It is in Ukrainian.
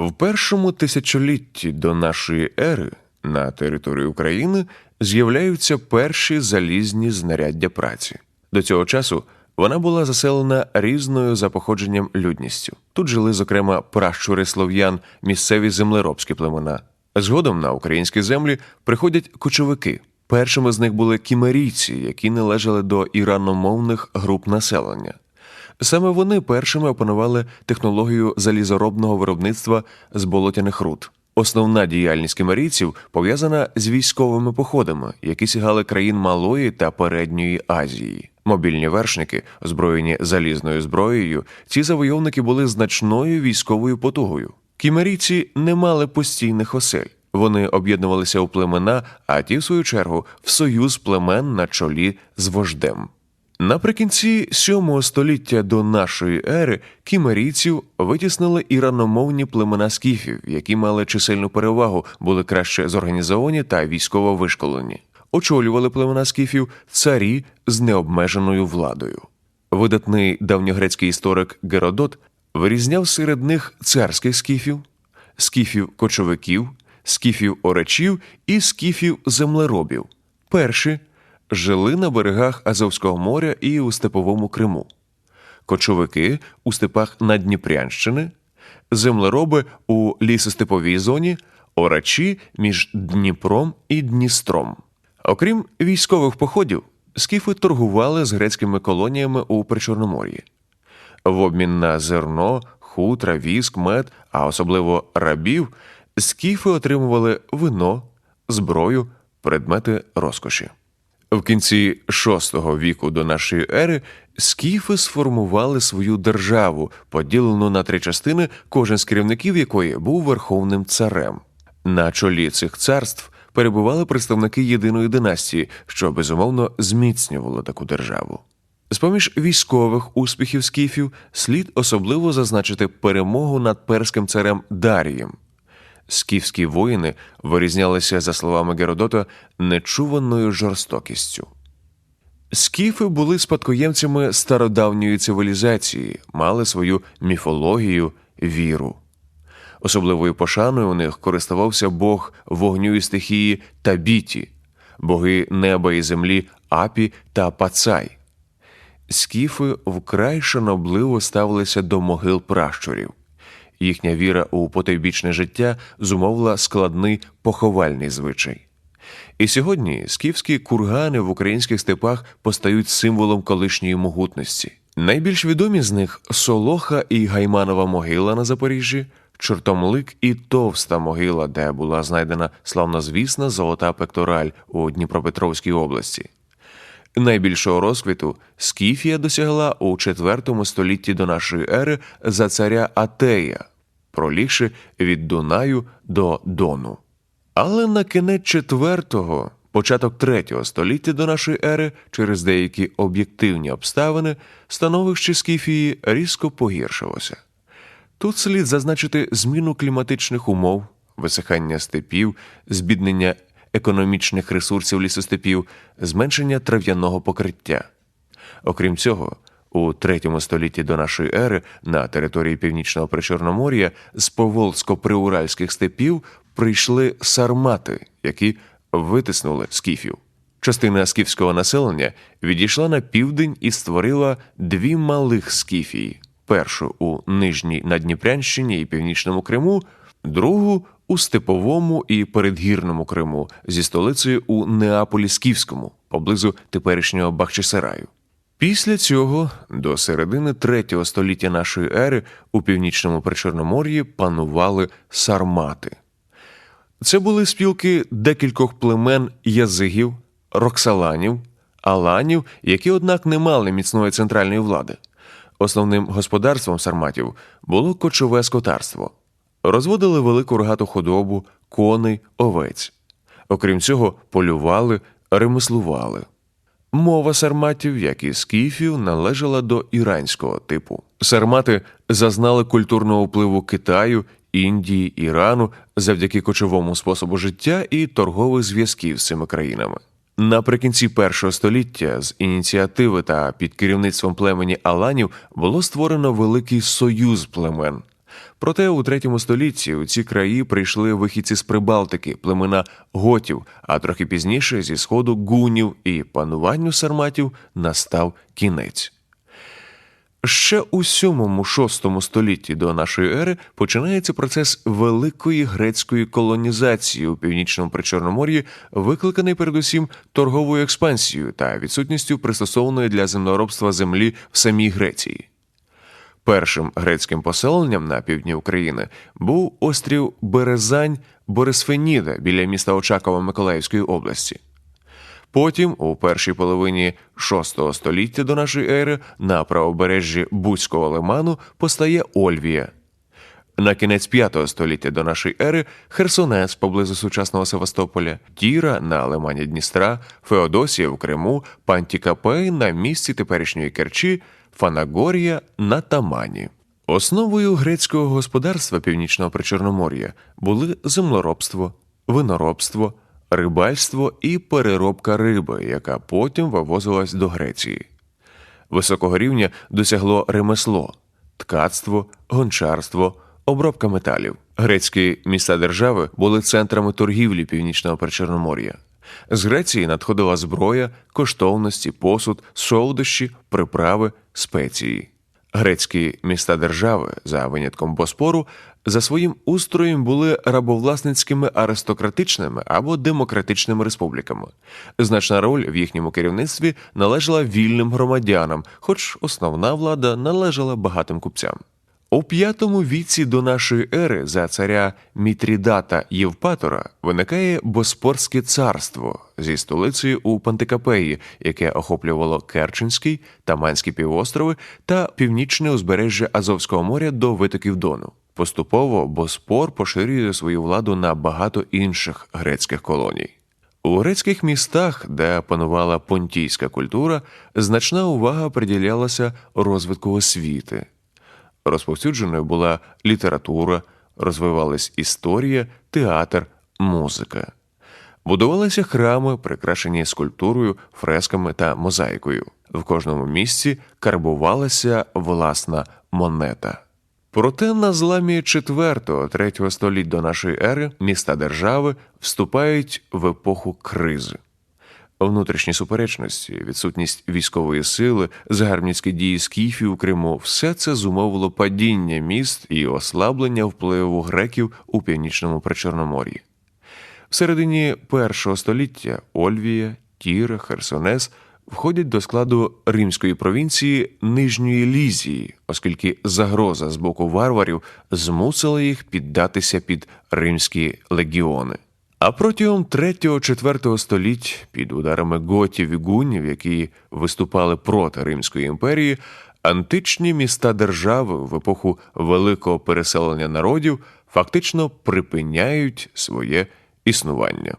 В першому тисячолітті до нашої ери на території України з'являються перші залізні знаряддя праці. До цього часу вона була заселена різною за походженням людністю. Тут жили, зокрема, пращури слов'ян, місцеві землеробські племена. Згодом на українські землі приходять кочовики. Першими з них були кімерійці, які належали до іраномовних груп населення. Саме вони першими опанували технологію залізоробного виробництва з болотяних руд. Основна діяльність кімерійців пов'язана з військовими походами, які сягали країн Малої та Передньої Азії. Мобільні вершники, озброєні залізною зброєю, ці завойовники були значною військовою потугою. Кімерійці не мали постійних осель. Вони об'єднувалися у племена, а ті, в свою чергу, в союз племен на чолі з вождем. Наприкінці сьомого століття до нашої ери кімерійців витіснили іраномовні племена скіфів, які мали чисельну перевагу, були краще зорганізовані та військово вишколені. Очолювали племена скіфів царі з необмеженою владою. Видатний давньогрецький історик Геродот вирізняв серед них царських скіфів, скіфів кочовиків, скіфів орачів і скіфів землеробів. Перші жили на берегах Азовського моря і у Степовому Криму, кочовики у степах Надніпрянщини, землероби у лісостеповій зоні, орачі між Дніпром і Дністром. Окрім військових походів, скіфи торгували з грецькими колоніями у Причорномор'ї. В обмін на зерно, хутра, віск, мед, а особливо рабів, скіфи отримували вино, зброю, предмети розкоші. В кінці VI віку до нашої ери скіфи сформували свою державу, поділену на три частини, кожен з керівників якої був верховним царем. На чолі цих царств перебували представники єдиної династії, що безумовно зміцнювало таку державу. З поміж військових успіхів скіфів слід особливо зазначити перемогу над перським царем Дарієм. Скіфські воїни вирізнялися, за словами Геродота, нечуваною жорстокістю. Скіфи були спадкоємцями стародавньої цивілізації, мали свою міфологію, віру. Особливою пошаною у них користувався бог вогню і стихії Табіті, боги неба і землі Апі та Пацай. Скіфи вкрай шанобливо ставилися до могил пращурів. Їхня віра у потойбічне життя зумовила складний поховальний звичай. І сьогодні скіфські кургани в українських степах постають символом колишньої могутності. Найбільш відомі з них Солоха і Гайманова могила на Запоріжжі, Чортомлик і Товста могила, де була знайдена славнозвісна золота пектораль у Дніпропетровській області. Найбільшого розквіту Скіфія досягла у IV столітті до нашої ери за царя Атея, пролігши від Дунаю до Дону. Але на кінець IV, початок III століття до нашої ери, через деякі об'єктивні обставини, становище Скіфії різко погіршилося. Тут слід зазначити зміну кліматичних умов, висихання степів, збіднення економічних ресурсів лісостепів, зменшення трав'яного покриття. Окрім цього, у третьому столітті до нашої ери на території північного Причорномор'я з поволзько-приуральських степів прийшли сармати, які витиснули скіфів. Частина скіфського населення відійшла на південь і створила дві малих скіфії: першу у Нижній Надніпрянщині і Північному Криму, другу у Степовому і Передгірному Криму зі столицею у Неаполі Скіфському, поблизу теперішнього Бахчисараю. Після цього до середини третього століття нашої ери у північному Причорномор'ї панували сармати. Це були спілки декількох племен язигів, роксаланів, аланів, які, однак, не мали міцної центральної влади. Основним господарством сарматів було кочове скотарство. Розводили велику рогату худобу, коней, овець. Окрім цього, полювали, ремеслували. Мова сарматів, як і скіфів, належала до іранського типу. Сармати зазнали культурного впливу Китаю, Індії, Ірану завдяки кочовому способу життя і торгових зв'язків з цими країнами. Наприкінці першого століття з ініціативи та під керівництвом племені Аланів було створено великий союз племен. Проте у третьому столітті у ці краї прийшли вихідці з Прибалтики, племена готів, а трохи пізніше зі сходу гунів і пануванню сарматів настав кінець. Ще у 7-6 столітті до нашої ери починається процес великої грецької колонізації у північному причорномор'ї, викликаний передусім торговою експансією та відсутністю пристосованої для землеробства землі в самій Греції. Першим грецьким поселенням на півдні України був острів Березань Борисфеніда біля міста Очакова Миколаївської області. Потім, у першій половині VI століття до нашої ери, на правобережжі Буцького лиману постає Ольвія. На кінець V століття до нашої ери Херсонес поблизу сучасного Севастополя, Тіра на лимані Дністра, Феодосія в Криму, Пантікапей на місці теперішньої Керчі, Фанагорія на Тамані. Основою грецького господарства північного причорномор'я були землеробство, виноробство, рибальство і переробка риби, яка потім вивозилась до Греції. Високого рівня досягло ремесло, ткацтво, гончарство, обробка металів. Грецькі міста держави були центрами торгівлі північного причорномор'я. З Греції надходила зброя, коштовності, посуд, солодощі, приправи, спеції. Грецькі міста держави, за винятком Боспору, за своїм устроєм були рабовласницькими аристократичними або демократичними республіками. Значна роль в їхньому керівництві належала вільним громадянам, хоч основна влада належала багатим купцям. У п'ятому віці до нашої ери за царя Мітрідата Євпатора виникає Боспорське царство зі столицею у Пантикапеї, яке охоплювало Керченський, Таманські півострови та північне узбережжя Азовського моря до витоків Дону. Поступово Боспор поширює свою владу на багато інших грецьких колоній. У грецьких містах, де панувала понтійська культура, значна увага приділялася розвитку освіти. Розповсюдженою була література, розвивались історія, театр, музика. Будувалися храми, прикрашені скульптурою, фресками та мозаїкою. В кожному місці карбувалася власна монета. Проте на зламі 4-3 століть до нашої ери міста держави вступають в епоху кризи. Внутрішні суперечності, відсутність військової сили, загарбницькі дії скіфів у Криму все це зумовило падіння міст і ослаблення впливу греків у північному причорномор'ї. В середині першого століття Ольвія, Тіра, Херсонес входять до складу римської провінції Нижньої Лізії, оскільки загроза з боку варварів змусила їх піддатися під римські легіони. А протягом 3-4 століть під ударами готів і гунів, які виступали проти Римської імперії, античні міста держави в епоху великого переселення народів фактично припиняють своє існування.